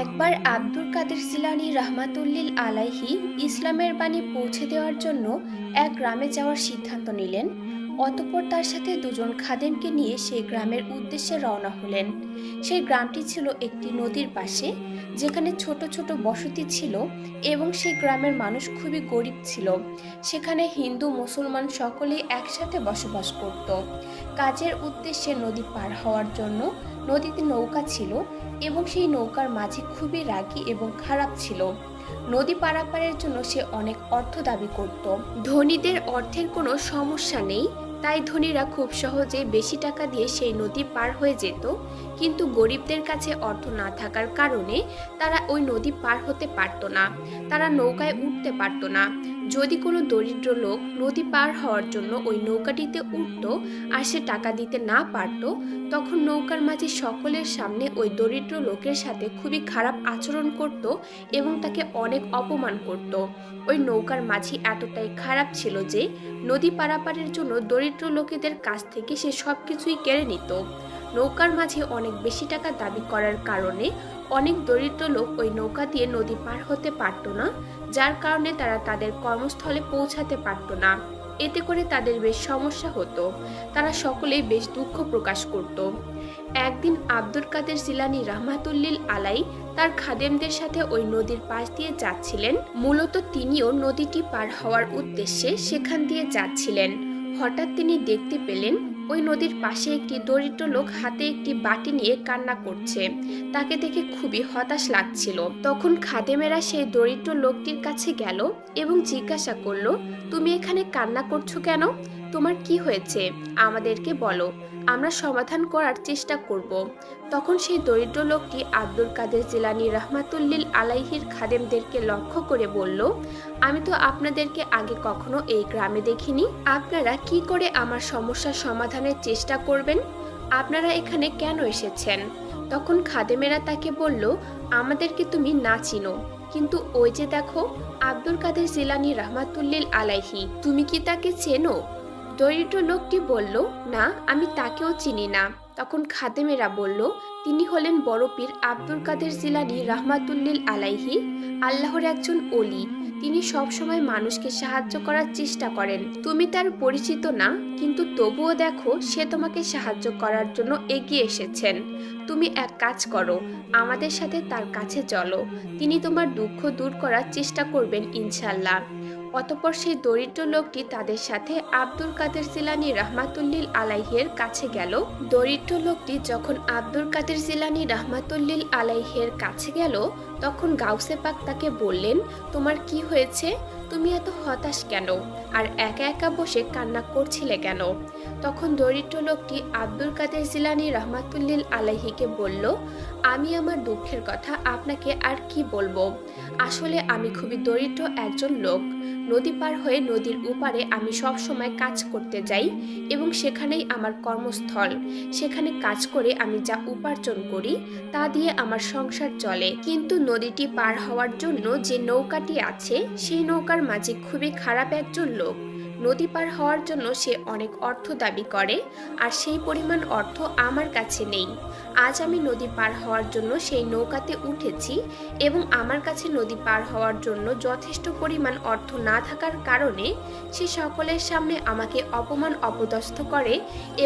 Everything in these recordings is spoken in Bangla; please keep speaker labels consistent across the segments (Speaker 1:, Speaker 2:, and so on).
Speaker 1: একবার আব্দুল কাদের জিলানি রহমাতুল্লিল আলাইহি ইসলামের বাণী পৌঁছে দেওয়ার জন্য এক গ্রামে যাওয়ার সিদ্ধান্ত নিলেন। অতঃপর তার সাথে দুজন খাদেমকে নিয়ে সেই গ্রামের উদ্দেশ্যে রওনা হলেন। সেই গ্রামটি ছিল একটি নদীর পাশে, যেখানে ছোট ছোট বসতি ছিল এবং সেই গ্রামের মানুষ খুবই গরিব ছিল। সেখানে হিন্দু, মুসলমান সকলেই একসাথে বসবাস করত। কাজের উদ্দেশ্যে নদী পার হওয়ার জন্য নদীতে নৌকা ছিল এবং সেই নৌকার মাঝি খুবই রাগী এবং খারাপ ছিল। নদী পারাপারের জন্য সে অনেক অর্থ দাবি করত। ধনীদের অর্থের কোনো সমস্যা নেই তাই ধনীরা খুব সহজে বেশি টাকা দিয়ে সেই নদী পার হয়ে যেত। কিন্তু গরিবদের কাছে অর্থ না থাকার কারণে তারা ওই নদী পার হতে পারত না। তারা নৌকায় উঠতে পারত না। যদি কোনো দরিদ্র লোক নদী পার হওয়ার জন্য ওই নৌকাটিতে উঠত আর সে টাকা দিতে না পারত, তখন নৌকার মাঝে সকলের সামনে ওই দরিদ্র লোকের সাথে খুবই খারাপ আচরণ করত এবং তাকে অনেক অপমান করত। ওই নৌকার মাঝি এতটাই খারাপ ছিল যে নদী পারাপারের জন্য দরিদ্র লোকেদের কাছ থেকে সে সব কিছুই কেড়ে নিত। নৌকার মাঝে অনেক বেশি টাকা দাবি করার কারণে অনেক দরিদ্র লোক ওই নৌকা দিয়ে নদী পার হতে পারত না, যার কারণে তারা তাদের কর্মস্থলে পৌঁছাতে পারত না। এতে করে তাদের বেশ সমস্যা হতো। তারা সকলেই বেশ দুঃখ প্রকাশ করত। একদিন আব্দুল কাদের জিলানি রহমাতুল্লিল আলাই তার খাদেমদের সাথে ওই নদীর পাশ দিয়ে যাচ্ছিলেন। মূলত তিনিও নদীটি পার হওয়ার উদ্দেশ্যে সেখান দিয়ে যাচ্ছিলেন। হঠাৎ তিনি দেখতে পেলেন ওই নদীর পাশে একটি দরিদ্র লোক হাতে একটি বাটি নিয়ে কান্না করছে। তাকে দেখে খুবই হতাশ লাগছিল। তখন খাদেমেরা সেই দরিদ্র লোকটির কাছে গেল এবং জিজ্ঞাসা করল, তুমি এখানে কান্না করছ কেন? তোমার কি হয়েছে? আমাদেরকে বলো। আমরা সমাধান করার চেষ্টা করব। তখন সেই দরিদ্র লোকটি আব্দুল কাদের জিলানি রহমাতুল্লিল আলাইহির খাদেমদেরকে লক্ষ্য করে বলল, আমি তো আপনাদেরকে আগে কখনো এই গ্রামে দেখিনি। আপনারা কি করে আমার সমস্যার সমাধানের চেষ্টা করবেন? আপনারা এখানে কেন এসেছেন? তখন খাদেমেরা তাকে বলল, আমাদেরকে তুমি না চিনো। কিন্তু ওই যে দেখো, আব্দুল কাদের জিলানি রহমাতুল্লিল আলাইহি, তুমি কি তাকে চেনো? দরিদ্র লোকটি বলল, না, আমি তাকেও চিনি না। তখন খাদেমেরা বলল, তিনি হলেন বড় পীর আব্দুল কাদের জিলানি রহমাতুল্লিল আলাইহি, আল্লাহর একজন অলি তিনি সবসময় মানুষকে সাহায্য করার চেষ্টা করেন। তুমি তার পরিচিত না, কিন্তু তবুও দেখো, সে তোমাকে সাহায্য করার জন্য এগিয়ে এসেছেন। তুমি এক কাজ করো, আমাদের সাথে তার কাছে চলো। তিনি তোমার দুঃখ দূর করার চেষ্টা করবেন ইনশাল্লাহ। অতপর সেই দরিদ্র লোকটি তাদের সাথে আব্দুল কাদের জিলানি রহমাতুল্লিল আলাইহের কাছে গেল। দরিদ্র লোকটি যখন আব্দুল কাদের জিলানি রহমাতুল্লিল আলাইহের কাছে গেল তখন গাউসে পাক তাকে বললেন, তোমার কি হয়েছে? তুমি এত হতাশ কেন? আর একা একা বসে কান্না করছিলে কেন? তখন দরিদ্র লোকটি আব্দুল কাদের জিলানি রহমাতুল্লিল আলাইহিকে বলল, আমি আমার দুঃখের কথা আপনাকে আর কি বলব? আসলে আমি খুবই দরিদ্র একজন লোক। নদী পার হয়ে নদীর উপারে আমি সব সময় কাজ করতে যাই এবং সেখানেই আমার কর্মস্থল। সেখানে কাজ করে আমি যা উপার্জন করি, তা দিয়ে আমার সংসার চলে। কিন্তু নদীটি পার হওয়ার জন্য যে নৌকাটি আছে সেই নৌকার মাঝে খুবই খারাপ একজন লোক। নদী পার হওয়ার জন্য সে অনেক অর্থ দাবি করে, আর সেই পরিমাণ অর্থ আমার কাছে নেই। আজ আমি নদী পার হওয়ার জন্য সেই নৌকাতে উঠেছি এবং আমার কাছে নদী পার হওয়ার জন্য যথেষ্ট পরিমাণ অর্থ না থাকার কারণে সে সকলের সামনে আমাকে অপমান অপদস্থ করে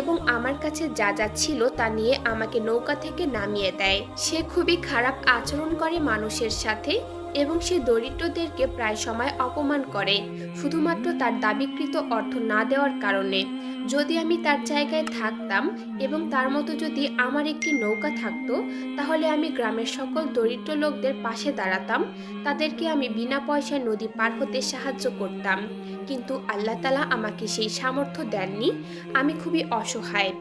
Speaker 1: এবং আমার কাছে যা যা ছিল তা নিয়ে আমাকে নৌকা থেকে নামিয়ে দেয়। সে খুবই খারাপ আচরণ করে মানুষের সাথে এবং সে দরিদ্রদেরকে প্রায় সময় অপমান করে, শুধুমাত্র তার দাবিকৃত অর্থ না দেওয়ার কারণে। যদি আমি তার জায়গায় থাকতাম এবং তার মতো যদি আমার একটি নৌকা থাকতো, তাহলে আমি গ্রামের সকল দরিদ্র লোকদের পাশে দাঁড়াতাম। তাদেরকে আমি বিনা পয়সায় নদী পার হতে সাহায্য করতাম। কিন্তু আল্লাহ তালা আমাকে সেই সামর্থ্য দেননি। আমি খুবই অসহায়।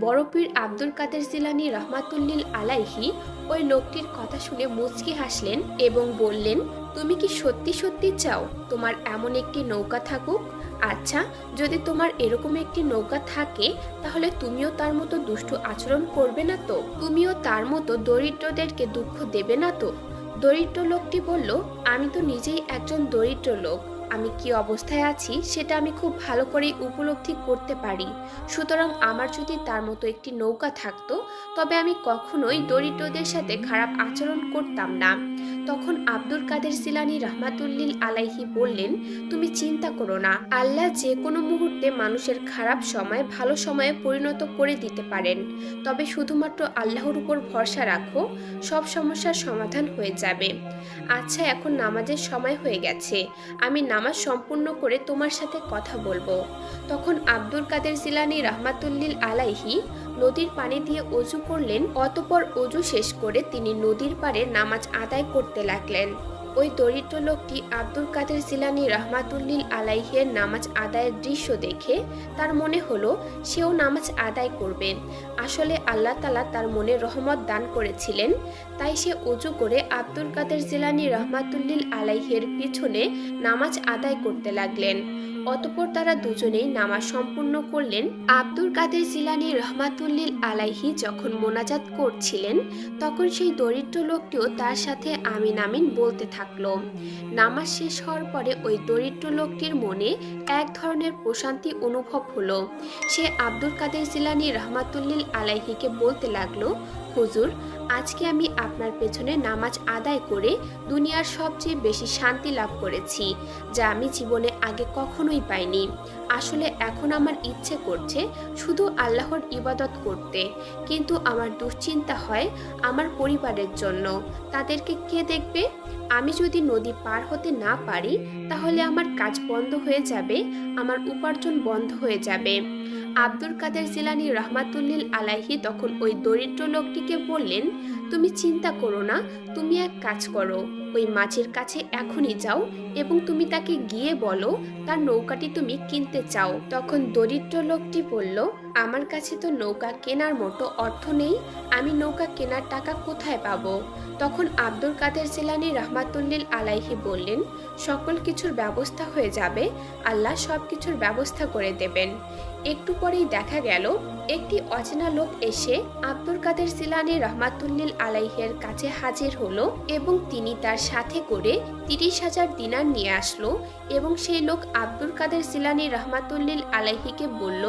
Speaker 1: বড়পীর আব্দুল কাদের জিলানি রহমাতুল্লিল আলাইহি ওই লোকটির কথা শুনে মুচকি হাসলেন এবং বললেন, তুমি কি সত্যি সত্যি চাও তোমার এমন একটি নৌকা থাকুক? আচ্ছা যদি তোমার এরকম একটি নৌকা থাকে, তাহলে তুমিও তার মতো দুষ্টু আচরণ করবে না তো? তুমিও তার মতো দরিদ্রদেরকে দুঃখ দেবে না তো? দরিদ্র লোকটি বলল, আমি তো নিজেই একজন দরিদ্র লোক। আমি কি অবস্থায় আছি সেটা আমি খুব ভালো করেই উপলব্ধি করতে পারি। সুতরাং আমার যদি তার মতো একটি নৌকা থাকতো, তবে আমি কখনোই দরিদ্রদের সাথে খারাপ আচরণ করতাম না। তখন আব্দুল কাদের সিলানি রহমাতুল্লিল আলাইহি বললেন, তুমি চিন্তা করো না, আল্লাহ যে কোনো মুহূর্তে মানুষের খারাপ সময় ভালো সময়ে পরিণত করে দিতে পারেন। তবে শুধুমাত্র আল্লাহর উপর ভরসা রাখো, সব সমস্যার সমাধান হয়ে যাবে। আচ্ছা এখন নামাজের সময় হয়ে গেছে, আমি নামাজ সম্পূর্ণ করে তোমার সাথে কথা বলব। তখন আব্দুল কাদের জিলানি রহমাতুল্লিল আলাইহি নদীর পানি দিয়ে অজু করলেন, অতপর অজু শেষ করে তিনি নদীর পাড়ে নামাজ আদায় করতে লাগলেন। ওই দরিদ্র লোকটি আব্দুল কাদের জিলানি রহমাতুল্লিল আলাইহের নামাজ আদায়ের দৃশ্য দেখে তার মনে হলো, সেও নামাজ আদায় করবে আসলে আল্লাহ তালা তার মনে রহমত দান করেছিলেন, তাই সে অজু করে আব্দুল কাদের জিলানি রহমাতুল্লিল আলাইহের পিছনে নামাজ আদায় করতে লাগলেন। অতপর তারা দুজনেই নামাজ সম্পূর্ণ করলেন। আব্দুল কাদের জিলানি রহমাতুল্লিল আলাইহি যখন মোনাজাত করছিলেন, তখন সেই দরিদ্র লোকটিও তার সাথে আমিন আমিন বলতে থাকল। নামাজ শেষ হওয়ার পরে ওই দরিদ্র লোকটির মনে এক ধরনের প্রশান্তি অনুভব হলো। সে আব্দুল কাদের জিলানি রহমাতুল্লিল আলাইহিকে বলতে লাগল হুজুর, আজকে আমি আপনার পেছনে নামাজ আদায় করে দুনিয়ার সবচেয়ে বেশি শান্তি লাভ করেছি, যা আমি জীবনে আগে কখনোই পাইনি। আসলে এখন আমার ইচ্ছে করছে শুধু আল্লাহর ইবাদত করতে, কিন্তু আমার দুশ্চিন্তা হয় আমার পরিবারের জন্য। তাদেরকে কে দেখবে? আমি যদি নদী পার হতে না পারি, তাহলে আমার কাজ বন্ধ হয়ে যাবে, আমার উপার্জন বন্ধ হয়ে যাবে। আব্দুল কাদের জিলানি রহমাতুল্লিল আলাইহি তখন ওই দরিদ্র লোকটিকে বললেন, তুমি চিন্তা করো না, তুমি এক কাজ করো। ওই মাছের কাছে এখনই যাও এবং তুমি তাকে গিয়ে বলো, তার নৌকাটি তুমি কিনতে চাও। তখন দরিদ্র লোকটি বলল, আমার কাছে তো নৌকা কেনার মতো অর্থ নেই, আমি নৌকা কেনার টাকা কোথায় পাবো? তখন আব্দুল কাদের জিলানি রহমাতুল্লিল আলাইহি বললেন, সকল কিছুর ব্যবস্থা হয়ে যাবে, আল্লাহ সব কিছুর ব্যবস্থা করে দেবেন। একটু পরেই দেখা গেল, একটি অচেনা লোক এসে আব্দুল কাদের জিলানি রহমাতুল্লিল আলাইহের কাছে হাজির হলো এবং তিনি তার সাথে করে তিরিশ হাজার দিনার নিয়ে আসলো এবং সেই লোক আব্দুল কাদের জিলানি রহমাতুল্লিল আলাইহিকে বলল,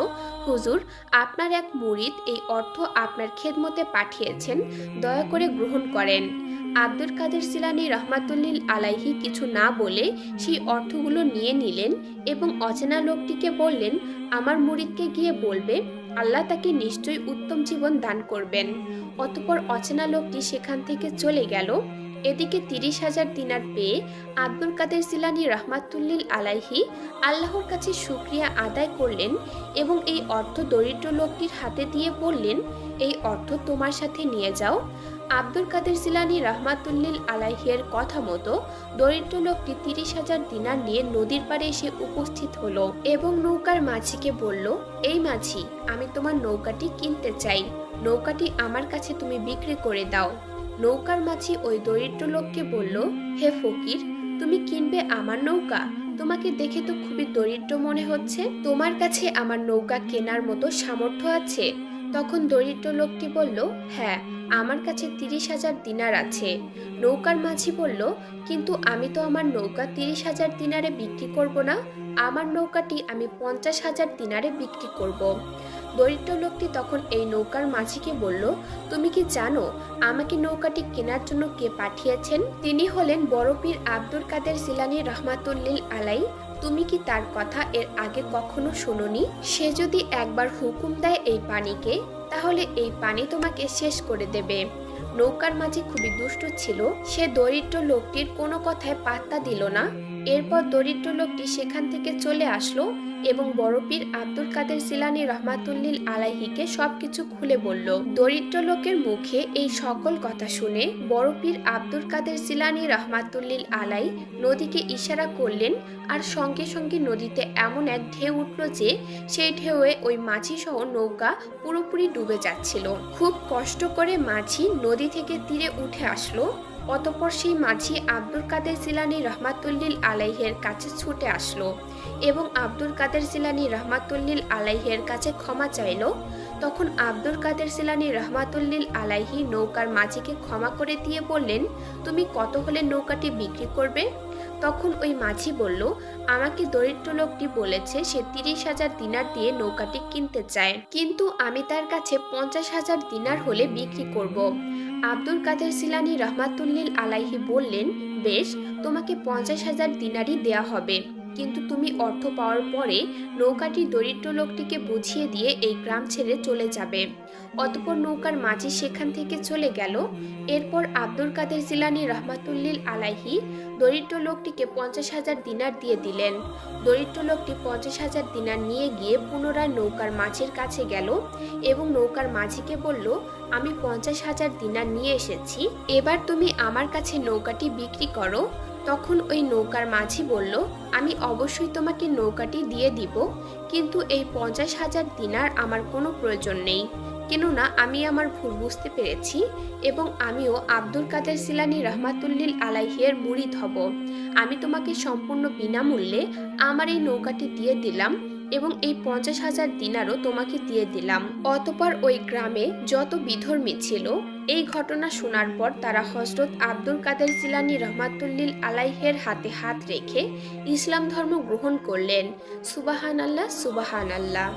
Speaker 1: হুজুর, আপনার এক মুরিদ এই অর্থ আপনার খেদমতে পাঠিয়েছেন, দয়া করে গ্রহণ করেন। আব্দুল কাদের সিলানি রহমাতুল্লিল আলাইহি কিছু না বলে সেই অর্থগুলো নিয়ে নিলেন এবং অচেনা লোকটিকে বললেন, আমার মুরিদকে গিয়ে বলবে, আল্লাহ তাকে নিশ্চয়ই উত্তম জীবন দান করবেন। অতপর অচেনা লোকটি সেখান থেকে চলে গেল। এদিকে তিরিশ হাজার দিনার পেয়ে আব্দুল কাদের জিলানি রহমাতুল্লিল আলাইহি আল্লাহর কাছে শুক্রিয়া আদায় করলেন এবং এই অর্থ দরিদ্র লোকটির হাতে দিয়ে বললেন, এই অর্থ তোমার সাথে নিয়ে যাও। আব্দুল কাদের জিলানি রহমাতুল্লিল আলাইহের কথা মতো দরিদ্র লোকটি তিরিশ হাজার দিনার নিয়ে নদীর পাড়ে এসে উপস্থিত হলো এবং নৌকার মাঝিকে বলল, এই মাঝি, আমি তোমার নৌকাটি কিনতে চাই। নৌকাটি আমার কাছে তুমি বিক্রি করে দাও। নৌকার মাঝি ওই দরিদ্র লোককে বলল, হে ফকির, তুমি কিনবে আমার নৌকা? তোমাকে দেখে তো খুবই দরিদ্র মনে হচ্ছে। তোমার কাছে আমার নৌকা কেনার মতো সামর্থ্য আছে। তখন দরিদ্র লোকটি বলল হ্যাঁ আমার কাছে তিরিশ হাজার দিনার আছে নৌকার মাঝি বলল, কিন্তু আমি তো আমার নৌকা তিরিশ হাজার দিনারে বিক্রি করব না আমার নৌকাটি আমি পঞ্চাশ হাজার দিনারে বিক্রি করব। দরিদ্র লোকটি তখন এই নৌকার মাঝিকে বলল, তুমি কি জানো আমাকে নৌকাটি কেনার জন্য কে পাঠিয়েছেন? তিনি হলেন বড়পীর আব্দুল কাদের জিলানি রহমাতুল্লিল আলাই। তুমি কি তার কথা এর আগে কখনো শোনোনি? সে যদি একবার হুকুম দেয় এই পানিকে, তাহলে এই পানি তোমাকে শেষ করে দেবে। নৌকার মাঝি খুবই দুষ্ট ছিল। সে দরিদ্র লোকটির কোনো কথায় পাত্তা দিল না। এরপর দরিদ্র লোকটি সেখান থেকে চলে আসলো এবং বড়পীর আব্দুল কাদের জিলানি রহমাতুল্লিল আলাইহিকে সবকিছু খুলে বলল। দরিদ্র লোকের মুখে এই সকল কথা শুনে বড়পীর আব্দুল কাদের জিলানি রহমাতুল্লিল আলাই নদীকে ইশারা করলেন আর সঙ্গে সঙ্গে নদীতে এমন এক ঢেউ উঠল যে সেই ঢেউয়ে ওই মাঝি সহ নৌকা পুরোপুরি ডুবে যাচ্ছিল। খুব কষ্ট করে মাঝি নদী থেকে তীরে উঠে আসলো অতপর সেই মাঝি আব্দুল কাদের জিলানি রহমাতুল্লিল আলাইহের কাছে ছুটে আসলো এবং আব্দুল কাদের জিলানি রহমাতুল্লিল আলাইহের কাছে ক্ষমা চাইল। তখন আব্দুল কাদের জিলানি রহমাতুল্লিল আলাইহি নৌকার মাঝিকে ক্ষমা করে দিয়ে বললেন, তুমি কত হলে নৌকাটি বিক্রি করবে? তখন ওই মাঝি বলল, আমাকে দরিদ্র লোকটি বলেছে সে তিরিশ হাজার দিনার দিয়ে নৌকাটি কিনতে চায়। কিন্তু আমি তার কাছে পঞ্চাশ হাজার দিনার হলে বিক্রি করব। আব্দুল কাদের সিলানি রহমাতুল্লিল আলাইহি বললেন, বেশ, তোমাকে পঞ্চাশ হাজার দিনারই দেয়া হবে। কিন্তু তুমি অর্থ পাওয়ার পরে নৌকাটি দরিদ্র লোকটিকে বুঝিয়ে দিয়ে এই গ্রাম ছেড়ে চলে যাবে। অতপর নৌকার মাঝি সেখান থেকে চলে গেল। এরপর আব্দুল কাদের জিলানি রহমাতুল্লিল আলাইহি দরিদ্র লোকটিকে পঞ্চাশ হাজার দিনার দিয়ে দিলেন। দরিদ্র লোকটি পঞ্চাশ হাজার দিনার নিয়ে গিয়ে পুনরায় নৌকার মাঝির কাছে গেল এবং নৌকার মাঝিকে বলল আমি পঞ্চাশ হাজার দিনার নিয়ে এসেছি। এবার তুমি আমার কাছে নৌকাটি বিক্রি করো। তখন ওই নৌকার মাঝি বলল, আমি অবশ্যই তোমাকে নৌকাটি দিয়ে দিব, কিন্তু এই পঞ্চাশ হাজার দিনার আমার কোনো প্রয়োজন নেই। কেননা আমি আমার ভুল বুঝতে পেরেছি এবং আমিও আব্দুল কাদের সিলানি রহমাতুল্লিল আলাইহের মুরিদ হব। আমি তোমাকে সম্পূর্ণ বিনামূল্যে আমার এই নৌকাটি দিয়ে দিলাম। এবং এই পঞ্চাশ হাজার দিনারও তোমাকে দিয়ে দিলাম। অতপর ওই গ্রামে যত বিধর্মী ছিল, এই ঘটনা শোনার পর তারা হজরত আব্দুল কাদের জিলানি রহমাতুল্লিল আলাইহের হাতে হাত রেখে ইসলাম ধর্ম গ্রহণ করলেন। সুবাহান আল্লাহ সুবাহান আল্লাহ